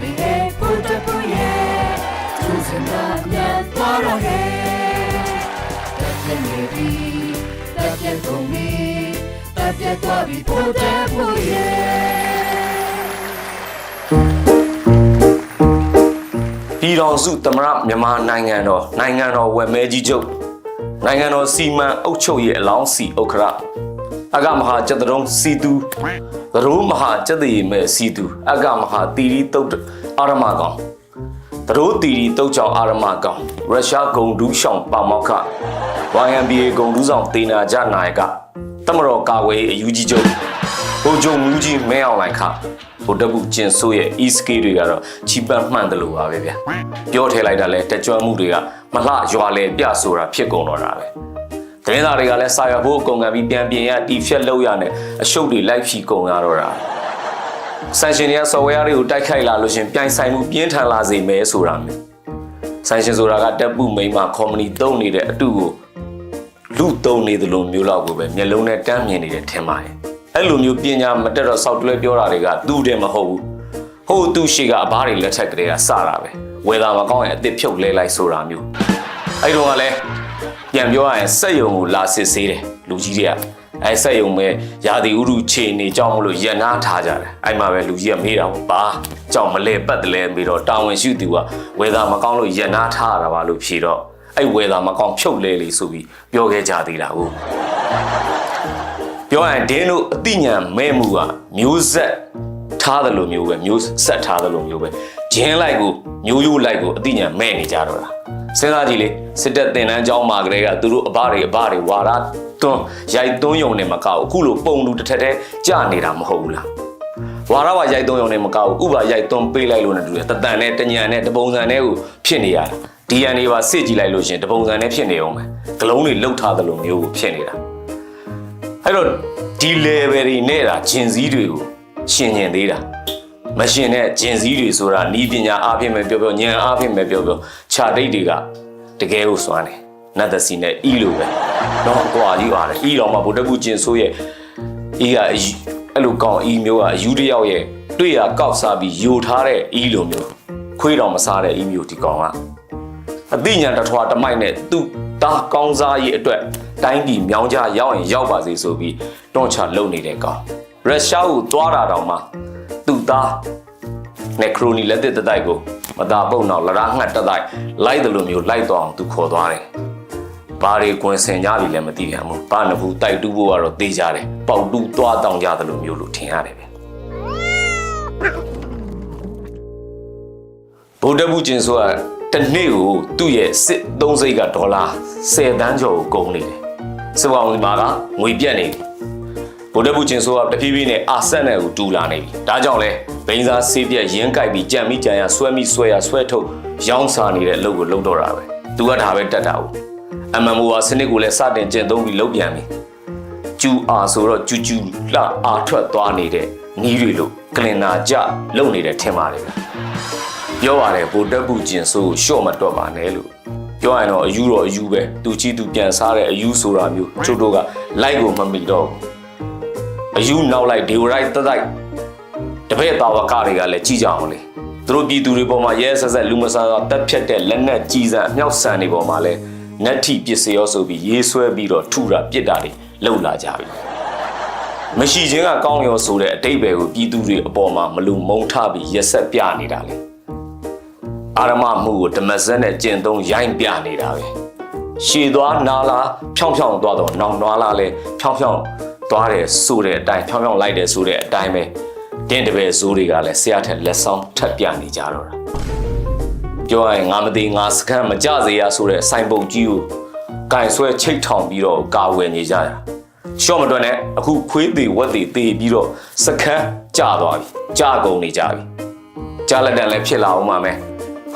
ပြီဟဲ့ဖုတ်တပူရဲ့သူစင်တာမြန်သွားတော့ဟဲ့တက်ပြည့်နေပြီတက်ပြည့်ကုန်ပြီတက်ပြည့်သွားပြီဖုတ်တပူရဲ့ပြည်တော်စုသမရမြန်မာနိုင်ငံတော်နိုင်ငံတော်ဝယ်မဲကြီးချုပ်နိုင်ငံတော်စီမံအုပ်ချုပ်ရေးအလောင်းစီဥက္ခရ အကမဟာကျက်တုံးစီတူသရိုးမဟာကျက်တည်မဲစီတူအကမဟာတီရီတုတ်အာရမကောင်သရိုးတီရီတုတ်ချောင်းအာရမကောင်ရုရှားဂုံဒူးရှောင်းပါမောက္ခ YMBA ဂုံဒူးဆောင်တေနာကြနာယကတမတော်ကာဝေးအယူကြီးချုပ်ဘိုလ်ချုပ်မူကြီးမဲအောင်လိုက်ခဘုဒ္ဓဘုကျင်ဆိုးရဲ့ ESK တွေကတော့ချီပန်းမှန်တယ်လို့ပါပဲဗျာပြောထည့်လိုက်တာလဲတက်ကြွမှုတွေကမလှရွာလဲပြဆိုတာဖြစ်ကုန်တော့တာပဲသ တင်းသားတွေကလည်းစာရွက်ဖို့အကုန်ကန်ပြီးပြန်ပြင်ရတီဖြက်လောက်ရနဲ့အရှုပ်တွေလိုက်ဖြီကုန်ရတော့တာဆန်ရှင်တွေက software တွေကိုတိုက်ခိုက်လာလို့ရှင်ပြိုင်ဆိုင်မှုပြင်းထန်လာစေမယ်ဆိုတာမျိုးဆန်ရှင်ဆိုတာကတက်ပုမိန်းမ comedy တုံးနေတဲ့အတူကိုလူတုံနေသလိုမျိုးလောက်ကိုပဲမျက်လုံးနဲ့တမ်းမြင်နေတယ်ထင်ပါတယ်အဲ့လိုမျိုးပညာမတက်တော့စောက်တွဲပြောတာတွေကသူ့တယ်မဟုတ်ဘူးဟိုသူ့ရှိကအဘားတွေလက်ထက်ကလေးကစတာပဲဝယ်တာမကောင်းရင်အစ်စ်ဖြုတ်လဲလိုက်ဆိုတာမျိုးအဲ့တော့ကလည်း ပြန်ပြောရရင်စက်ယုံကိုလာစစ်ဆေးတယ်လူကြီးတွေကအဲ့စက်ယုံပဲရာသီဥတုခြေနေကြောင်းမလို့ရန်နာထားကြတယ်အဲ့မှာပဲလူကြီးကမေးတာပေါ့ပါကြောင်မလဲပတ်တယ်လဲပြီးတော့တာဝန်ရှိသူကဝယ်တာမကောင်းလို့ရန်နာထားရတာပါလို့ဖြေတော့အဲ့ဝယ်တာမကောင်းဖြုတ်လဲလေဆိုပြီးပြောခဲ့ကြသေးတာဟုတ်ပြောရရင်ဒင်းတို့အတိညာမဲ့မှုကမျိုးဆက် ထားတယ်လို့မျိုးပဲမျိုးဆက်ထားတယ်လို့မျိုးပဲဂျင်းလိုက်ကိုမျိုးရိုးလိုက်ကိုအတိညာမဲ့နေကြတော့တာစဉ်းစားကြည့်လေစစ်တပ်တင်တန်းကျောင်းမှာကလေးကသူတို့အဘတွေအဘတွေဝါရတွန်းရိုက်သွန်းယုံနေမကောက်အခုလိုပုံလူတစ်ထက်တည်းကြာနေတာမဟုတ်ဘူးလားဝါရဝရိုက်သွန်းယုံနေမကောက်ဥပရိုက်သွန်းပေးလိုက်လို့နေတူတယ်တတန်နဲ့တညံနဲ့တပုံစံနဲ့ကိုဖြစ်နေရတာ DNA ပါစစ်ကြည့်လိုက်လို့ရှရင်တပုံစံနဲ့ဖြစ်နေအောင်ပဲဂလုံးတွေလှုပ်ထားသလိုမျိုးကိုဖြစ်နေတာအဲ့တော့ဒီ level တွေနဲ့တာဂျင်စည်းတွေကို ရှင်ញင်သေးတာမရှင်တဲ့ဂျင်စည်းတွေဆိုတာဤပညာအားဖြင့်ပဲပြောပြောဉာဏ်အားဖြင့်ပဲပြောပြောခြာတိတ်တွေကတကယ်ကိုစွမ်းတယ်နတ်သစီနဲ့ဤလိုပဲတော့ကွာကြီးပါတယ်ဤတော်မှာဗုဒ္ဓဘုကျင်ဆိုးရဲ့ဤကအယူအဲ့လိုကောင်းဤမျိုးကအယူတစ်ယောက်ရဲ့တွေ့ရကောက်စားပြီးယူထားတဲ့ဤလိုမျိုးခွေးတော်မစားတဲ့ဤမျိုးဒီကောင်ကအသိဉာဏ်တစ်ထွာတစ်မိုက်နဲ့သူ့တာကောင်းစားရေးအတွက်တိုင်းပြည်မြောင်းကြရောက်ရင်ရောက်ပါစေဆိုပြီးတွန့်ချလုံနေတဲ့ကောင် ရုရှားကိုသွားတာတောင်မှသူ့သားနဲ့ခရိုနီလက်သစ်တတိုက်ကိုမသာပုတ်နောက်လရားငှက်တတိုက်လိုက်တယ်လို့မျိုးလိုက်တော့အောင်သူခေါ်သွားတယ်ဘာတွေကွင်ဆင်ကြပြီလည်းမသိရဘူးဘာနဘူးတိုက်တူးဖို့ကတော့သိကြတယ်ပေါက်တူးသွားတောင်းကြတယ်လို့မျိုးလို့ထင်ရတယ်ပဲဗုဒ္ဓဘုကျင်ဆိုတာတစ်နေ့ကိုသူ့ရဲ့စစ်သုံးစိတ်ကဒေါ်လာ10တန်းကျော်ကိုကုန်နေတယ်စစ်ကောင်စီမှာကငွေပြတ်နေပြီ ဗုဒ္ဓဘုကျင်ဆိုတာတဖြည်းဖြည်းနဲ့အာဆက်နဲ့ကိုတူလာနေပြီဒါကြောင့်လဲဘိန်းစားဆေးပြက်ရင်းကြိုက်ပြီးကြံမိကြံရဆွဲမိဆွဲရဆွဲထုတ်ရောင်းစားနေတဲ့အလုပ်ကိုလုပ်တော့တာပဲသူကဒါပဲတက်တာဘူးအမှန်မိုးကစနစ်ကိုလည်းစတင်ကျင့်သုံးပြီးလုပ်ပြန်ပြီကျူအာဆိုတော့ကျူကျူလှအာထွက်သွားနေတဲ့နီးတွေလို့ကလင်နာကြလုပ်နေတယ်ထင်ပါတယ်ဗျပြောပါတယ်ဗိုလ်တပ်ဘူးကျင်ဆိုးရှော့မတွက်ပါနဲ့လို့ပြောရရင်တော့အယူတော့အယူပဲသူကြီးသူပြန်စားတဲ့အယူဆိုတာမျိုးကျုပ်တို့ကလိုက်ကိုမမီတော့ဘူး အယူနောက်လိုက်ဒေဝရိုက်တက်တိုက်တပည့်တာဝကတွေကလည်းကြည်ကြအောင်လေသူတို့ပြည်သူတွေပေါ်မှာရဲဆက်ဆက်လူမဆန်စွာတက်ဖြတ်တဲ့လက်နက်ကြီးစံအမြောက်ဆန်တွေပေါ်မှာလည်းနက်ထီပစ္စည်းရောဆိုပြီးရေးဆွဲပြီးတော့ထုတာပြစ်တာတွေလှုပ်လာကြပြီမရှိခြင်းကကောင်းရောဆိုတဲ့အတိတ်ပဲကိုပြည်သူတွေအပေါ်မှာမလူမုံထပြီးရက်ဆက်ပြနေတာလေအာရမမှုကိုဓမ္မစက်နဲ့ကျင့်သုံးရိုင်းပြနေတာပဲရှည်သွားနာလာဖြောင်းဖြောင်းသွားတော့နောင်နွားလာလဲဖြောင်းဖြောင်း သွားတယ်ဆိုတဲ့အတိုင်းဖြောင်းဖြောင်းလိုက်တယ်ဆိုတဲ့အတိုင်းပဲတင်းတပည့်ဇိုးတွေကလည်းဆရာထက်လက်ဆောင်ထပ်ပြနေကြတော့တာပြောရရင်ငါမသိငါစကန်မကြစေရဆိုတဲ့စိုင်ပုတ်ကြီးကိုကင်ဆွဲချိတ်ထောင်ပြီးတော့ကာဝယ်နေကြတာရှော့မတွက်နဲ့အခုခွေးသေးဝက်သေးသေးပြီးတော့စကန်းကြသွားပြီကြကုန်နေကြပြီကြားလက်တန်လည်းဖြစ်လာအောင်ပါမယ်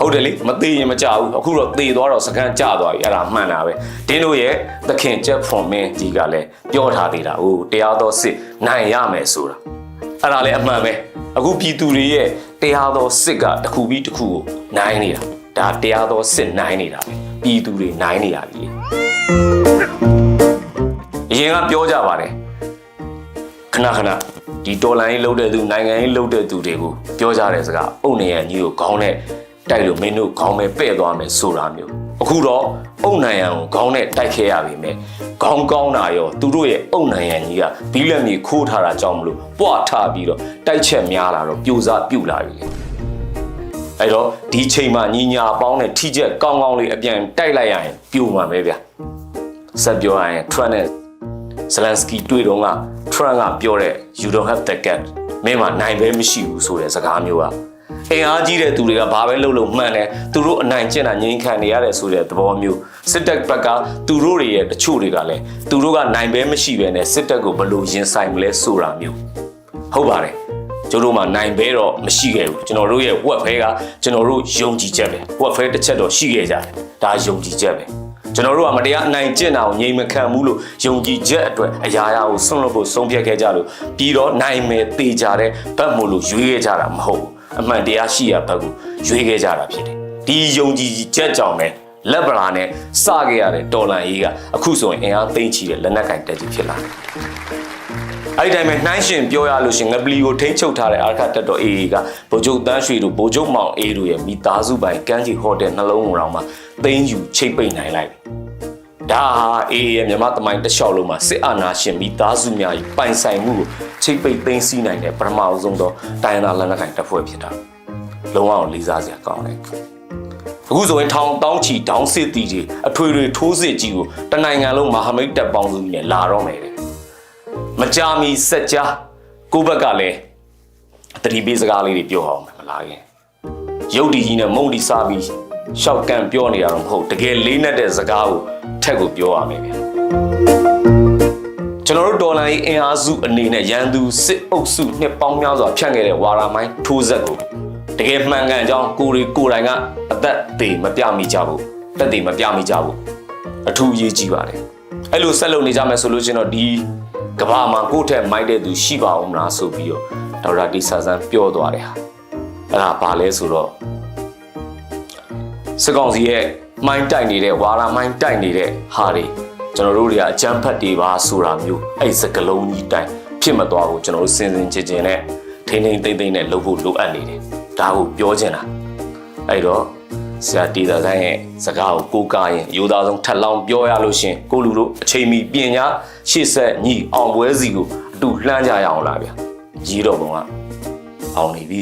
ဟုတ်တယ်လေမသေးရင်မကြဘူးအခုတော့သေသွားတော့စကန်ကြသွားပြီအဲ့ဒါမှန်တာပဲဒင်းတို့ရဲ့သခင်ချက်ဖွန်မင်းကြီးကလည်းပြောထားသေးတာဟိုတရားတော်စစ်နိုင်ရမယ်ဆိုတာအဲ့ဒါလည်းအမှန်ပဲအခုပြည်သူတွေရဲ့တရားတော်စစ်ကတစ်ခုပြီးတစ်ခုကိုနိုင်နေတာဒါတရားတော်စစ်နိုင်နေတာပဲပြည်သူတွေနိုင်နေတာပြီအရင်ကပြောကြပါတယ်ခဏခဏဒီတော်လိုင်းလှုပ်တဲ့သူနိုင်ငံရေးလှုပ်တဲ့သူတွေကိုပြောကြတဲ့စကားအုတ်နေရကြီးကိုခေါင်းနဲ့ တိုက်လို့မင်းတို့ခေါင်းပဲပဲ့သွားမယ်ဆိုတာမျိုးအခုတော့အုတ်နိုင်ရန်ကိုခေါင်းနဲ့တိုက်ခဲ့ရပြီမဲ့ခေါင်းကောင်းတာရောသူတို့ရဲ့အုတ်နိုင်ရန်ကြီးကဘီလက်မြေခိုးထားတာကြောင့်မလို့ပွားထားပြီးတော့တိုက်ချက်များလာတော့ပြိုစားပြုတ်လာပြီလေအဲ့တော့ဒီချိန်မှာညီညာပေါင်းနဲ့ထိချက်ကောင်းကောင်းလေးအပြန်တိုက်လိုက်ရရင်ပြိုမှာပဲဗျဆက်ပြောရရင် Trump နဲ့ Zelensky တွေ့တော့က Trump ကပြောတဲ့ you don't have the gun မင်းမနိုင်ပဲမရှိဘူးဆိုတဲ့စကားမျိုးက အင်အားကြီးတဲ့သူတွေကဘာပဲလုပ်လို့မှန်တယ်သူတို့အနိုင်ကျင့်တာငြိမ်းခံနေရတယ်ဆိုတဲ့သဘောမျိုးစစ်တပ်ဘက်ကသူတို့တွေရဲ့တချို့တွေကလည်းသူတို့ကနိုင်ပဲမရှိပဲနဲ့စစ်တပ်ကိုဘယ်လိုရင်ဆိုင်မလဲဆိုတာမျိုးဟုတ်ပါတယ်ကျွန်တော်တို့မှာနိုင်ဘဲတော့မရှိခဲ့ဘူးကျွန်တော်တို့ရဲ့ဝက်ဖဲကကျွန်တော်တို့ယုံကြည်ချက်ပဲဝက်ဖဲတစ်ချက်တော့ရှိခဲ့ကြတယ်ဒါယုံကြည်ချက်ပဲကျွန်တော်တို့ကမတရားအနိုင်ကျင့်တာကိုငြိမ်မခံဘူးလို့ယုံကြည်ချက်အတွက်အရာရာကိုဆွန့်လွတ်ဖို့ဆုံးဖြတ်ခဲ့ကြလို့ပြီးတော့နိုင်မယ်တေချာတဲ့ဘက်မို့လို့ရွေးခဲ့ကြတာမဟုတ်ဘူး အမှန်တရားရှိရဘက်ကိုရွေးခဲ့ကြတာဖြစ်တယ်ဒီယုံကြည်ချက်ကြောင့်ပဲလက်ဗလာနဲ့စခဲ့ရတဲ့တော်လန်ရေးကအခုဆိုရင်အင်အားသိမ့်ချီတဲ့လက်နက်ကင်တက်ကြီးဖြစ်လာတယ်အဲ့ဒီတိုင်းပဲနှိုင်းရှင်ပြောရလို့ရှင်ငပလီကိုထိန်းချုပ်ထားတဲ့အာခတ်တက်တော် AA ကဗိုလ်ချုပ်တန်းရွှေတို့ဗိုလ်ချုပ်မောင်အေးတို့ရဲ့မိသားစုပိုင်ကမ်းခြေဟိုတယ်နှလုံးဝင်အောင်မှာသိမ်းယူချိတ်ပိတ်နိုင်လိုက်ပြီ ဒါဟာ AA ရဲ့မြန်မာတမိုင်းတစ်လျှောက်လုံးမှာစစ်အာဏာရှင်မိသားစုများ၏ပိုင်ဆိုင်မှုကိုချိတ်ပိတ်သိမ်းဆည်းနိုင်တဲ့ပထမအဆုံးသောတိုင်းသားလက်နက်ကိုင်တပ်ဖွဲ့ဖြစ်တာလုံးဝလေးစားစရာကောင်းတယ်အခုဆိုရင်ထောင်တောင်းချီတောင်းစစ်တီတွေအထွေထွေထိုးစစ်ကြီးကိုတနိုင်ငံလုံးမဟာမိတ်တပ်ပေါင်းစုကြီးနဲ့လာတော့မယ်တဲ့မကြာမီစက်ကြားကိုယ့်ဘက်ကလည်းတတိပေးစကားလေးတွေပြောအောင်မယ်မလားခင်ရုပ်ဒီကြီးနဲ့မုံဒီစားပြီးရှောက်ကန်ပြောနေတာတော့မဟုတ်တကယ်လေးနဲ့တဲ့စကားကို ထက်ကိုပြောရမယ်ဗျကျွန်တော်တို့ဒေါ်လာရေးအင်အားစုအနေနဲ့ရန်သူစစ်အုပ်စုနှစ်ပေါင်းများစွာဖြန့်ခဲ့တဲ့ဝါရာမိုင်းထိုးဆက်ကိုတကယ်မှန်ကန်ကြောင်းကိုရီကိုယ်တိုင်ကအသက်သေးမပြမိကြဘူးတက်သေးမပြမိကြဘူးအထူးအရေးကြီးပါတယ်အဲ့လိုဆက်လုပ်နေကြမယ်ဆိုလို့ရှိရင်တော့ဒီကဘာမှာကိုယ့်ထက်မိုက်တဲ့သူရှိပါဦးမလားဆိုပြီးတော့ဒေါက်တာတီဆာဆန်ပြောသွားတယ်ဟာအဲ့ဒါဘာလဲဆိုတော့စကောင်စီရဲ့ မိုင်းတိုက်နေတဲ့ဝါလာမိုင်းတိုက်နေတဲ့ဟာတွေကျွန်တော်တို့တွေကအကြမ်းဖက်တွေပါဆိုတာမျိုးအဲ့စကလုံးကြီးတိုင်ဖြစ်မသွားဘူးကျွန်တော်တို့စင်စင်ချင်ချင်နဲ့ထိန်းထိန်းသိမ့်သိမ့်နဲ့လုပ်ဖို့လိုအပ်နေတယ်ဒါကိုပြောချင်တာအဲ့တော့ဆရာတီတာဆိုင်ရဲ့စကားကိုကိုးကားရင်ရိုးသားဆုံးထပ်လောင်းပြောရလို့ရှရင်ကိုလူတို့အချိန်မီပညာရှေ့ဆက်ညီအောင်ပွဲစီကိုအတူလှမ်းကြရအောင်လားဗျာကြီးတော်ဘုံကအောင်နေပြီ